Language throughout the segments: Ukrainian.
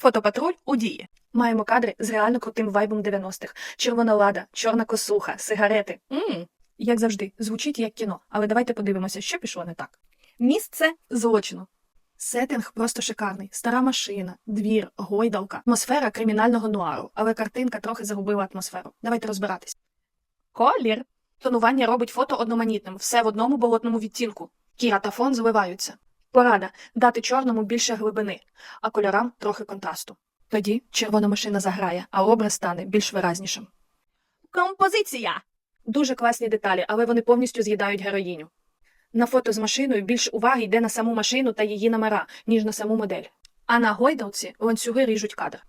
Фотопатруль у дії. Маємо кадри з реально крутим вайбом 90-х. Червона лада, чорна косуха, сигарети. Мм. Як завжди, звучить як кіно, але давайте подивимося, що пішло не так. Місце злочину. Сеттинг просто шикарний. Стара машина, двір, гойдалка, атмосфера кримінального нуару, але картинка трохи загубила атмосферу. Давайте розбиратись. Колір. Тонування робить фото одноманітним, все в одному болотному відтінку. Кіра та фон зливаються. Порада дати чорному більше глибини, а кольорам трохи контрасту. Тоді червона машина заграє, а образ стане більш виразнішим. Композиція! Дуже класні деталі, але вони повністю з'їдають героїню. На фото з машиною більше уваги йде на саму машину та її номера, ніж на саму модель. А на гойдалці ланцюги ріжуть кадр.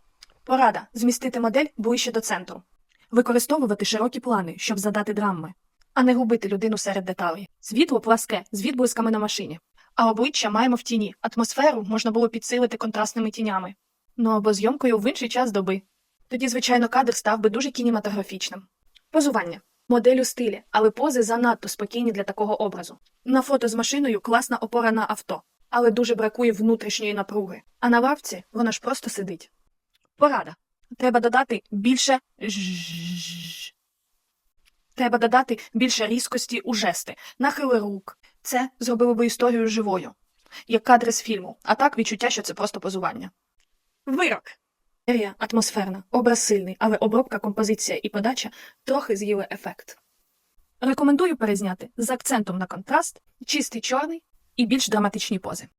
Порада змістити модель ближче до центру. Використовувати широкі плани, щоб задати драми, а не губити людину серед деталей. Світло пласке з відблисками на машині. А обличчя маємо в тіні. Атмосферу можна було підсилити контрастними тінями. Ну або зйомкою в інший час доби. Тоді, звичайно, кадр став би дуже кінематографічним. Позування. Модель у стилі, але пози занадто спокійні для такого образу. На фото з машиною класна опора на авто, але дуже бракує внутрішньої напруги. А на лавці вона ж просто сидить. Порада. Треба додати більше. Треба додати більше різкості у жести, нахили рук. Це зробило би історію живою, як кадри з фільму, а так відчуття, що це просто позування. Вирок. Серія атмосферна, образ сильний, але обробка, композиція і подача трохи з'їли ефект. Рекомендую перезняти з акцентом на контраст, чистий чорний і більш драматичні пози.